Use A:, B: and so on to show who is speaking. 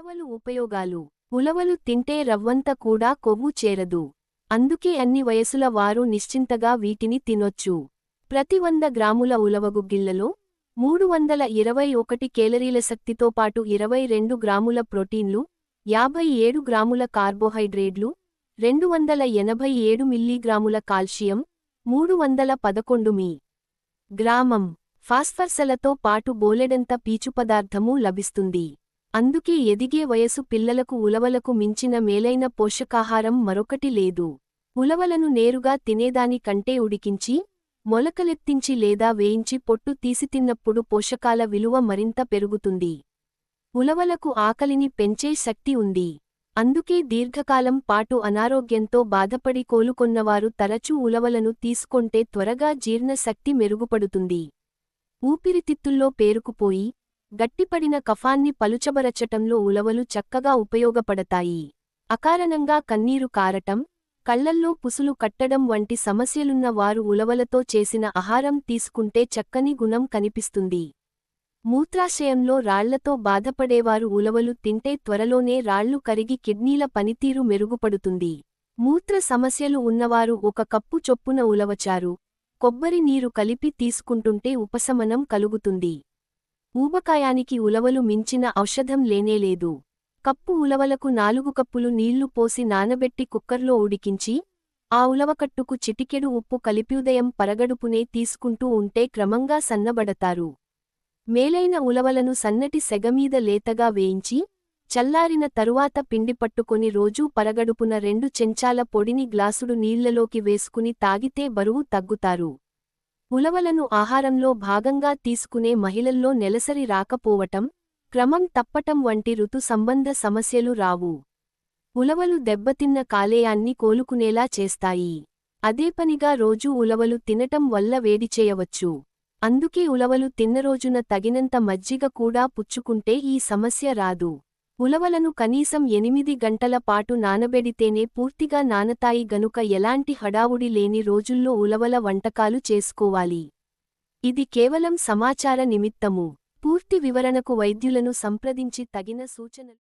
A: ఉలవలు ఉపయోగాలు. ఉలవలు తింటే రవ్వంత కూడా కొవ్వు చేరదు. అందుకే అన్ని వయసుల వారు నిశ్చింతగా వీటిని తినొచ్చు. ప్రతి వంద గ్రాముల ఉలవగుగ్గిళ్ళలో మూడు వందల ఇరవై ఒకటి కేలరీల శక్తితో పాటు ఇరవై రెండు గ్రాముల ప్రోటీన్లు యాభై ఏడు గ్రాముల కార్బోహైడ్రేట్లు రెండు వందల ఎనభై ఏడు మిల్లీగ్రాముల కాల్షియం మూడు వందల పదకొండు మీ గ్రామం ఫాస్ఫర్సలతో పాటు బోలెడంత పీచు పదార్థమూ లభిస్తుంది. అందుకే ఎదిగే వయసు పిల్లలకు ఉలవలకు మించిన మేలైన పోషకాహారం మరొకటి లేదు. ఉలవలను నేరుగా తినేదానికంటే ఉడికించి మొలకలెత్తించి లేదా వేయించి పొట్టు తీసి తిన్నప్పుడు పోషకాల విలువ మరింత పెరుగుతుంది. ఉలవలకు ఆకలిని పెంచే శక్తి ఉంది. అందుకే దీర్ఘకాలం పాటు అనారోగ్యంతో బాధపడి కోలుకొన్నవారు తరచూ ఉలవలను తీసుకొంటే త్వరగా జీర్ణశక్తి మెరుగుపడుతుంది. ఊపిరితిత్తుల్లో పేరుకుపోయి గట్టిపడిన కఫాన్ని పలుచబరచటంలో ఉలవలు చక్కగా ఉపయోగపడతాయి. అకారణంగా కన్నీరు కారటం కళ్ళల్లో పుసులు కట్టడం వంటి సమస్యలున్న వారు ఉలవలతో చేసిన ఆహారం తీసుకుంటే చక్కని గుణం కనిపిస్తుంది. మూత్రాశయంలో రాళ్ళతో బాధపడేవారు ఉలవలు తింటే త్వరలోనే రాళ్ళు కరిగి కిడ్నీల పనితీరు మెరుగుపడుతుంది. మూత్ర సమస్యలు ఉన్నవారు ఒక కప్పు చొప్పున ఉలవచారు. కొబ్బరి నీరు కలిపి తీసుకుంటుంటే ఉపశమనం కలుగుతుంది. ఊబకాయానికి ఉలవలు మించిన ఔషధం లేనేలేదు కప్పు ఉలవలకు నాలుగు కప్పులు నీళ్ళు పోసి నానబెట్టి కుక్కర్లో ఉడికించి ఆ ఉలవకట్టుకు చిటికెడు ఉప్పు కలిపి ఉదయం పరగడుపునే తీసుకుంటూ ఉంటే క్రమంగా సన్నబడతారు. మేలైన ఉలవలను సన్నటి సెగమీద లేతగా వేయించి చల్లారిన తరువాత పిండి పట్టుకొని రోజూ పరగడుపున రెండు చెంచాల పొడిని గ్లాసుడు నీళ్ళలోకి వేసుకుని తాగితే బరువు తగ్గుతారు. ఉలవలను ఆహారంలో భాగంగా తీసుకునే మహిళల్లో నెలసరి రాకపోవటం క్రమం తప్పటం వంటి ఋతు సంబంధ సమస్యలు రావు. ఉలవలు దెబ్బతిన్న కాలేయాన్ని కోలుకునేలా చేస్తాయి. అదేపనిగా రోజూ ఉలవలు తినటం వల్ల వేడి చేయవచ్చు. అందుకే ఉలవలు తిన్నరోజున తగినంత మజ్జిగ కూడా పుచ్చుకుంటే ఈ సమస్య రాదు. ఉలవలను కనీసం ఎనిమిది గంటల పాటు నానబెడితేనే పూర్తిగా నానతాయి గనుక ఎలాంటి హడావుడి లేని రోజుల్లో ఉలవల వంటకాలు చేసుకోవాలి. ఇది కేవలం సమాచార నిమిత్తము. పూర్తి వివరణకు వైద్యులను సంప్రదించి తగిన సూచనలు